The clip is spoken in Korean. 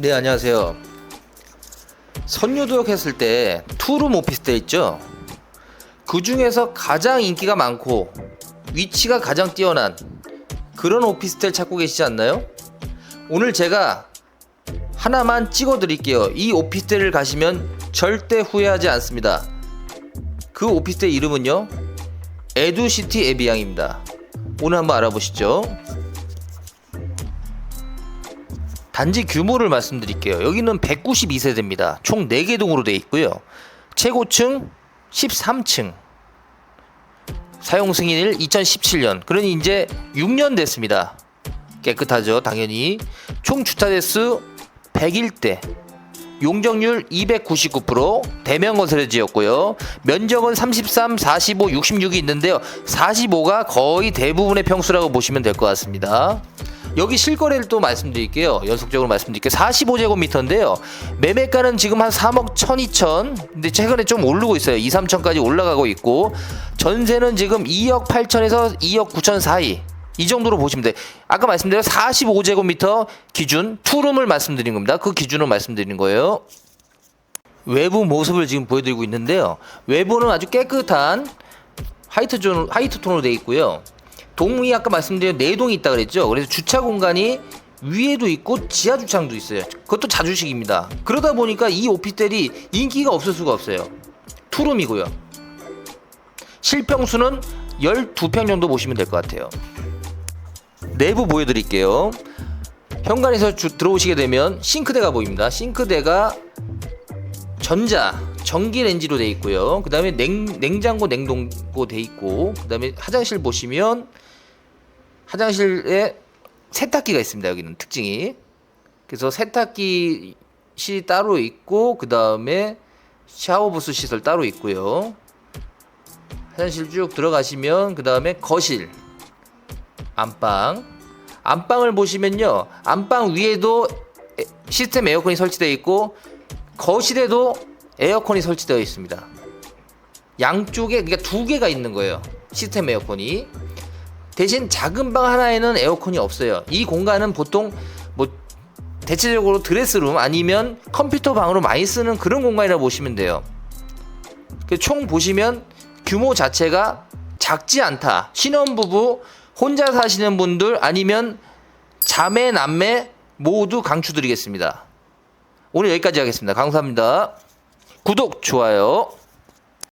네, 안녕하세요. 선유도역 했을 때 투룸 오피스텔 있죠? 그 중에서 가장 인기가 많고 위치가 가장 뛰어난 그런 오피스텔 찾고 계시지 않나요? 오늘 제가 하나만 찍어 드릴게요. 이 오피스텔을 가시면 절대 후회하지 않습니다. 그 오피스텔 이름은요. 에두시티 에비앙입니다. 오늘 한번 알아보시죠. 단지 규모를 말씀드릴게요. 여기는 192세대입니다. 총 4개 동으로 되어 있고요. 최고층 13층. 사용 승인일 2017년. 그러니 이제 6년 됐습니다. 깨끗하죠, 당연히. 총 주차 대수 101대. 용적률 299%, 대면 건설에 지었고요. 면적은 33, 45, 66이 있는데요. 45가 거의 대부분의 평수라고 보시면 될 것 같습니다. 여기 실거래를 또 말씀드릴게요. 연속적으로 말씀드릴게요. 45제곱미터인데요. 매매가는 지금 한 3억 1천, 2천. 근데 최근에 좀 오르고 있어요. 2, 3천까지 올라가고 있고 전세는 지금 2억 8천에서 2억 9천 사이. 이 정도로 보시면 돼. 아까 말씀드린 45제곱미터 기준 투룸을 말씀드린 겁니다. 그 기준으로 말씀드린 거예요. 외부 모습을 지금 보여드리고 있는데요. 외부는 아주 깨끗한 화이트 존, 화이트 톤으로 되어 있고요. 동이 아까 말씀드린 네 동이 있다 그랬죠. 그래서 주차 공간이 위에도 있고 지하 주차장도 있어요. 그것도 자주식입니다. 그러다 보니까 이 오피스텔이 인기가 없을 수가 없어요. 투룸이고요. 실평수는 12평 정도 보시면 될 것 같아요. 내부 보여드릴게요. 현관에서 주- 들어오시게 되면 싱크대가 보입니다. 싱크대가 전자 전기 렌지로 돼 있고요. 그 다음에 냉, 냉장고 냉동고 돼 있고 그 다음에 화장실 보시면 화장실에 세탁기가 있습니다. 여기는 특징이 그래서 세탁기 시 따로 있고 그 다음에 샤워부스 시설 따로 있고요. 화장실 쭉 들어가시면 그 다음에 거실 안방 안방을 보시면요 안방 위에도 에- 시스템 에어컨이 설치되어 있고 거실에도 에어컨이 설치되어 있습니다 양쪽에 그러니까 두 개가 있는 거예요 시스템 에어컨이 대신 작은 방 하나에는 에어컨이 없어요 이 공간은 보통 뭐 대체적으로 드레스룸 아니면 컴퓨터 방으로 많이 쓰는 그런 공간이라고 보시면 돼요 그총 보시면 규모 자체가 작지 않다. 신혼부부 혼자 사시는 분들 아니면 자매 남매 모두 강추드리겠습니다. 오늘 여기까지 하겠습니다. 감사합니다. 구독 좋아요.